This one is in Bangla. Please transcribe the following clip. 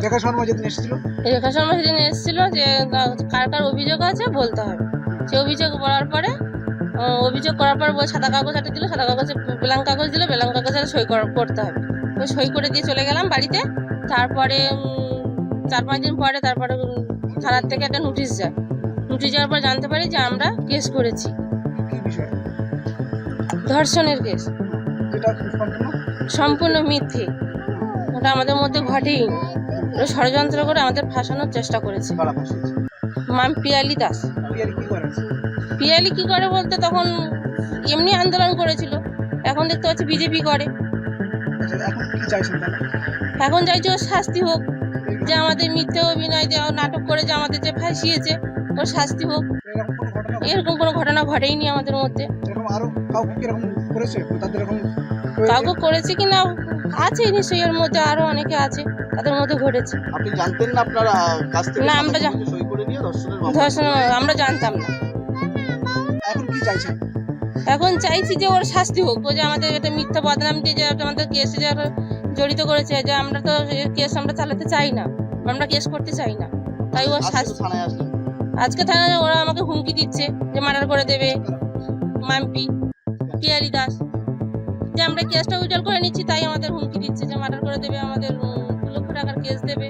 দেখা শর্মা যেদিন এসেছিল? রেখা শর্মা সেদিন এসেছিল যে কার কার অভিযোগ আছে বলতে হবে। সে অভিযোগ করার পরে অভিযোগ করার পর সাদা কাগজ একটা দিল সাদা কাগজে ব্ল্যাঙ্ক কাগজ দিল ব্ল্যাঙ্ক কাগজে সই কর- করতে হবে। ওই সই করে দিয়ে চলে গেলাম বাড়িতে। তারপরে চার পাঁচ দিন পরে তারপরে থানার থেকে একটা নোটিশ যায়। নোটিশ যাওয়ার পর জানতে পারি যে আমরা কেস করেছি। ধর্ষণের কেস সম্পূর্ণ মিথ্যে। ওটা আমাদের মধ্যে ঘটেই। ষড়যন্ত্র করে আমাদের ফাঁসানোর চেষ্টা করেছে। কারা মাম পিয়ালি দাস। করে? পিয়ালি কি করে বলতে? তখন এমনি আন্দোলন করেছিল। এখন দেখতে পাচ্ছি বিজেপি করে। আচ্ছা এখন চাইছে ওর শাস্তি হোক যে আমাদের মিথ্যে অভিনয় যে নাটক করে যে আমাদের যে ফাঁসিয়েছে ওর শাস্তি হোক। এরকম কোনো ঘটনা? এরকম কোনো ঘটনা ঘটেইনি আমাদের মধ্যে। এরকম আরও কাউকে করেছে? তাদের এরকম কাউকে করেছে কি আছে নিশ্চয়ই এর মধ্যে আরও অনেকে আছে তাদের মধ্যে ঘটেছে। আপনি জানতেন না আপনার কাছ থেকে না, আমরা সই করে নিয়ে ধর্ষণের ধর্ষণ আমরা জানতাম না। এখন কি চাইছেন এখন চাইছি যে ওর শাস্তি হোক ও যে আমাদের একটা মিথ্যা বদনাম দিয়ে যে আমাদের কেসে যে জড়িত করেছে যে আমরা তো কেস আমরা চালাতে চাই না আমরা কেস করতে চাই না তাই ওর শাস্তি আজকে থানায় ওরা আমাকে হুমকি দিচ্ছে যে মার্ডার করে দেবে। মাম্পি পিয়ারি দাস। যে আমরা কেসটা উইড্রল করে নিচ্ছি, তাই আমাদের হুমকি দিচ্ছে যে মার্ডার করে দেবে, আমাদের দু লক্ষ টাকার কেস দেবে।